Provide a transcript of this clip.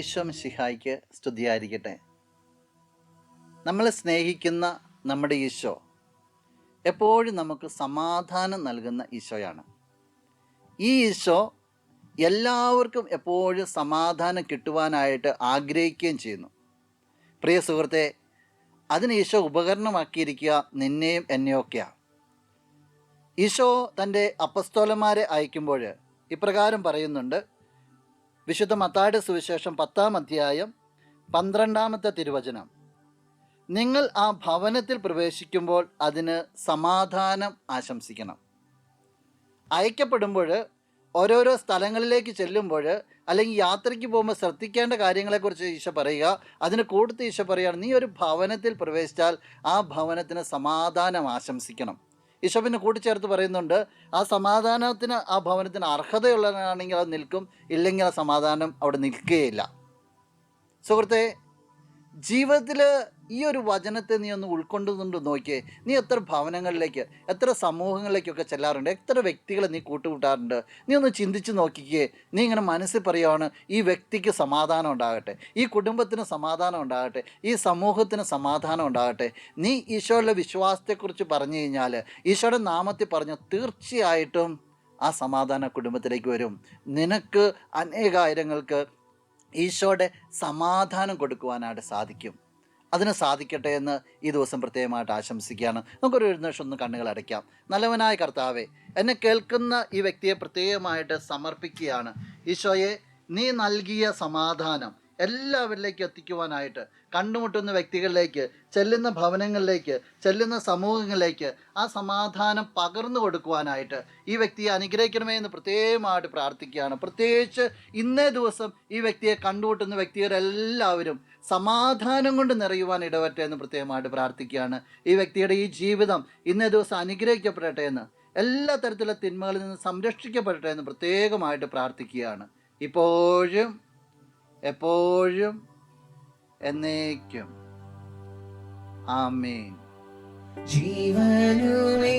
ഈശോ സിഹായിക്ക് സ്തുതിയായിരിക്കട്ടെ. നമ്മളെ സ്നേഹിക്കുന്ന നമ്മുടെ ഈശോ എപ്പോഴും നമുക്ക് സമാധാനം നൽകുന്ന ഈശോയാണ്. ഈ ഈശോ എല്ലാവർക്കും എപ്പോഴും സമാധാനം കിട്ടുവാനായിട്ട് ആഗ്രഹിക്കുകയും ചെയ്യുന്നു. പ്രിയ സുഹൃത്തെ അതിന് ഈശോ ഉപകരണമാക്കിയിരിക്കുക നിന്നെയും എന്നെയൊക്കെയാണ് ഈശോ തന്റെ അപ്പസ്തോലന്മാരെ അയക്കുമ്പോൾ ഇപ്രകാരം പറയുന്നുണ്ട് വിശുദ്ധ മത്തായുടെ സുവിശേഷം പത്താം അധ്യായം പന്ത്രണ്ടാമത്തെ തിരുവചനം. നിങ്ങൾ ആ ഭവനത്തിൽ പ്രവേശിക്കുമ്പോൾ അതിന് സമാധാനം ആശംസിക്കണം. അയക്കപ്പെടുമ്പോൾ ഓരോരോ സ്ഥലങ്ങളിലേക്ക് ചെല്ലുമ്പോൾ അല്ലെങ്കിൽ യാത്രയ്ക്ക് പോകുമ്പോൾ ശ്രദ്ധിക്കേണ്ട കാര്യങ്ങളെക്കുറിച്ച് ഈശോ പറയുക അതിന് കൂടുതൽ ഈശോ പറയുകയാണ് നീ ഒരു ഭവനത്തിൽ പ്രവേശിച്ചാൽ ആ ഭവനത്തിന് സമാധാനം ആശംസിക്കണം. പിന്നെ കൂട്ടിച്ചേർത്ത് പറയുന്നുണ്ട് ആ സമാധാനത്തിന് ആ ഭവനത്തിന് അർഹതയുള്ളവനാണെങ്കിൽ അത് നിൽക്കും ഇല്ലെങ്കിൽ ആ സമാധാനം അവിടെ നിൽക്കുകയില്ല. സുഹൃത്തെ ജീവിതത്തിൽ ഈ ഒരു വചനത്തെ നീ ഒന്ന് ഉൾക്കൊണ്ടുകൊണ്ട് നോക്കിയേ. നീ എത്ര ഭവനങ്ങളിലേക്ക് എത്ര സമൂഹങ്ങളിലേക്കൊക്കെ ചെല്ലാറുണ്ട് എത്ര വ്യക്തികളെ നീ കൂട്ടുകൂട്ടാറുണ്ട്. നീ ഒന്ന് ചിന്തിച്ച് നോക്കിക്കേ. നീ ഇങ്ങനെ മനസ്സിൽ പറയുവാണ് ഈ വ്യക്തിക്ക് സമാധാനം ഉണ്ടാകട്ടെ ഈ കുടുംബത്തിന് സമാധാനം ഉണ്ടാകട്ടെ ഈ സമൂഹത്തിന് സമാധാനം ഉണ്ടാകട്ടെ. നീ ഈശോയുടെ വിശ്വാസത്തെക്കുറിച്ച് പറഞ്ഞു കഴിഞ്ഞാൽ ഈശോയുടെ നാമത്തിൽ പറഞ്ഞു തീർച്ചയായിട്ടും ആ സമാധാന കുടുംബത്തിലേക്ക് വരും. നിനക്ക് അനേകായിരങ്ങൾക്ക് ഈശോയുടെ സമാധാനം കൊടുക്കുവാനായിട്ട് സാധിക്കും. അതിന് സാധിക്കട്ടെ എന്ന് ഈ ദിവസം പ്രത്യേകമായിട്ട് ആശംസിക്കുകയാണ്. നമുക്കൊരു നിമിഷം ഒന്ന് കണ്ണുകൾ അടയ്ക്കാം. നല്ലവനായ കർത്താവെ എന്നെ കേൾക്കുന്ന ഈ വ്യക്തിയെ പ്രത്യേകമായിട്ട് സമർപ്പിക്കുകയാണ്. ഈശോയെ നീ നൽകിയ സമാധാനം എല്ലാവരിലേക്കും എത്തിക്കുവാനായിട്ട് കണ്ടുമുട്ടുന്ന വ്യക്തികളിലേക്ക് ചെല്ലുന്ന ഭവനങ്ങളിലേക്ക് ചെല്ലുന്ന സമൂഹങ്ങളിലേക്ക് ആ സമാധാനം പകർന്നു കൊടുക്കുവാനായിട്ട് ഈ വ്യക്തിയെ അനുഗ്രഹിക്കണമേ എന്ന് പ്രത്യേകമായിട്ട് പ്രാർത്ഥിക്കുകയാണ്. പ്രത്യേകിച്ച് ഇന്നേ ദിവസം ഈ വ്യക്തിയെ കണ്ടുമുട്ടുന്ന വ്യക്തികളെല്ലാവരും സമാധാനം കൊണ്ട് നിറയുവാൻ ഇടവട്ടെ എന്ന് പ്രത്യേകമായിട്ട് പ്രാർത്ഥിക്കുകയാണ്. ഈ വ്യക്തിയുടെ ഈ ജീവിതം ഇന്നേ ദിവസം അനുഗ്രഹിക്കപ്പെടട്ടെ എന്ന് എല്ലാ തരത്തിലുള്ള തിന്മകളിൽ നിന്ന് സംരക്ഷിക്കപ്പെടട്ടെ എന്ന് പ്രത്യേകമായിട്ട് പ്രാർത്ഥിക്കുകയാണ്. ഇപ്പോഴും എപ്പോഴും എന്നേക്കും. ആമേൻ. ജീവനുമെന്റെ